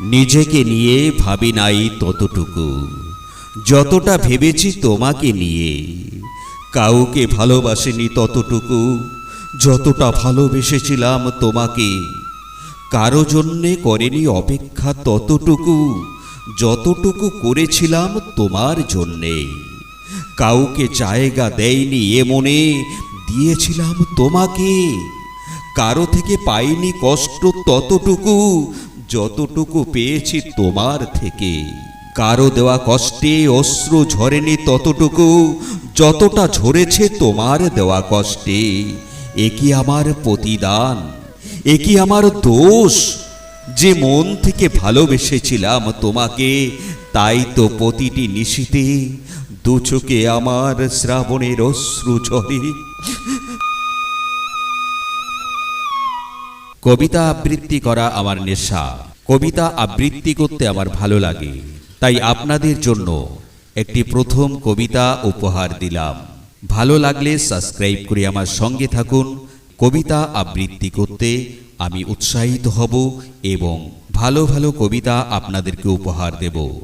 নিজেকে নিয়ে ভাবি নাই ততটুকু। যতটা ভেবেছি তোমাকে নিয়ে, কাউকে ভালোবাসিনি ততটুকু। যতটা ভালোবেসেছিলাম তোমাকে, কারও জন্যে করেনি অপেক্ষা ততটুকু। যতটুকু করেছিলাম তোমার জন্যে, কাউকে জায়গা দেয়নি এ মনে, দিয়েছিলাম তোমাকে। কারও থেকে পাইনি কষ্ট ততটুকু যতটুকু পেয়েছি তোমার থেকে। কারও দেওয়া কষ্টে অশ্রু ঝরেনি ততটুকু, যতটা ঝরেছে তোমার দেওয়া কষ্টে। এ কি আমার প্রতিদান? এ কি আমার দোষ? যে মন থেকে ভালোবেসেছিলাম তোমাকে, তাই তো প্রতিটি নিশিতে দু চোখে আমার শ্রাবণের অশ্রু ঝরে। কবিতা আবৃত্তি করা আমার নেশা। কবিতা আবৃত্তি করতে আমার ভালো লাগে। তাই আপনাদের জন্য একটি প্রথম কবিতা উপহার দিলাম। ভালো লাগলে সাবস্ক্রাইব করে আমার সঙ্গে থাকুন। কবিতা আবৃত্তি করতে আমি উৎসাহিত হব এবং ভালো ভালো কবিতা আপনাদেরকে উপহার দেব।